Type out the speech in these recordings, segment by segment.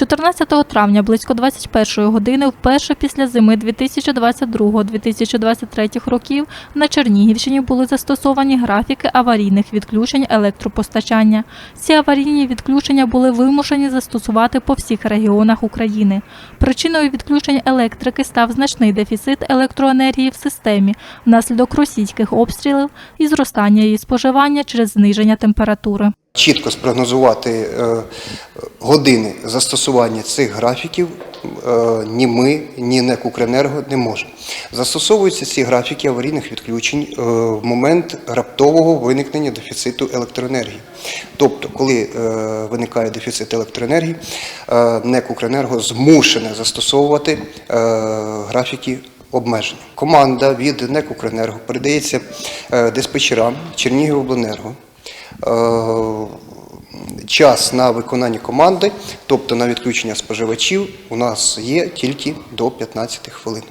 14 травня близько 21 години вперше після зими 2022-2023 років на Чернігівщині були застосовані графіки аварійних відключень електропостачання. Ці аварійні відключення були вимушені застосувати по всіх регіонах України. Причиною відключень електрики став значний дефіцит електроенергії в системі внаслідок російських обстрілів і зростання її споживання через зниження температури. Чітко спрогнозувати е, години застосування цих графіків е, ні ми, ні НЕК «Укренерго» не можемо. Застосовуються ці графіки аварійних відключень е, в момент раптового виникнення дефіциту електроенергії. Тобто, коли виникає дефіцит електроенергії, НЕК «Укренерго» змушене застосовувати графіки обмеження. Команда від НЕК «Укренерго» передається диспетчерам Чернігівобленерго. Е, Час на виконання команди, тобто на відключення споживачів, у нас є тільки до 15 хвилин.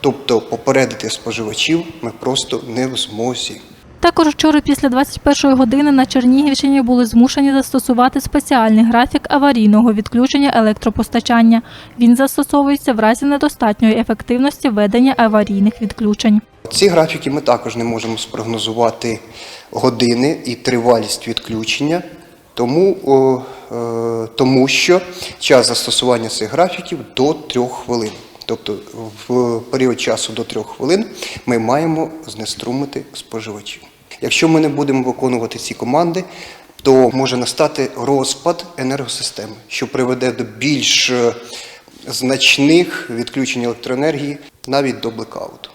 Тобто попередити споживачів ми просто не в змозі. Також вчора після 21 години на Чернігівщині були змушені застосувати спеціальний графік аварійного відключення електропостачання. Він застосовується в разі недостатньої ефективності ведення аварійних відключень. Ці графіки ми також не можемо спрогнозувати години і тривалість відключення, тому, о, е, тому що час застосування цих графіків до 3 хвилин. Тобто в період часу до 3 хвилин ми маємо знеструмити споживачів. Якщо ми не будемо виконувати ці команди, то може настати розпад енергосистеми, що приведе до більш е, значних відключень електроенергії навіть до блекауту.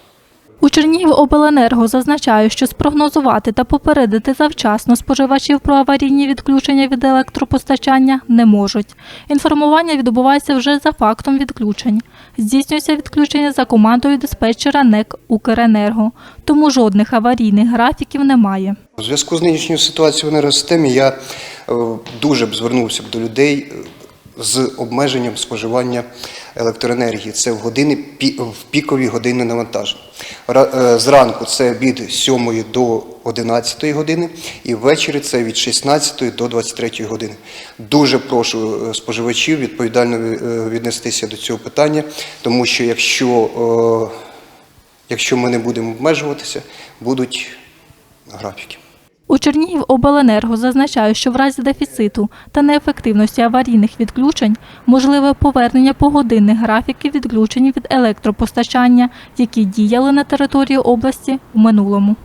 У Чернігівобленерго зазначають, що спрогнозувати та попередити завчасно споживачів про аварійні відключення від електропостачання не можуть. Інформування відбувається вже за фактом відключень. Здійснюється відключення за командою диспетчера НЕК «Укренерго», тому жодних аварійних графіків немає. У зв'язку з нинішньою ситуацією в енергосистемі я е, дуже б звернувся до людей е, з обмеженням споживання електроенергії. Це в години в пікові години навантаження. Е, Зранку це від 7 до 11 години, і ввечері це від 16 до 23 години. Дуже прошу е, споживачів відповідально е, віднестися до цього питання, тому що якщо, якщо ми не будемо обмежуватися, будуть графіки. У Чернігівобленерго зазначають, що в разі дефіциту та неефективності аварійних відключень можливе повернення погодинних графіків відключень від електропостачання, які діяли на території області в минулому.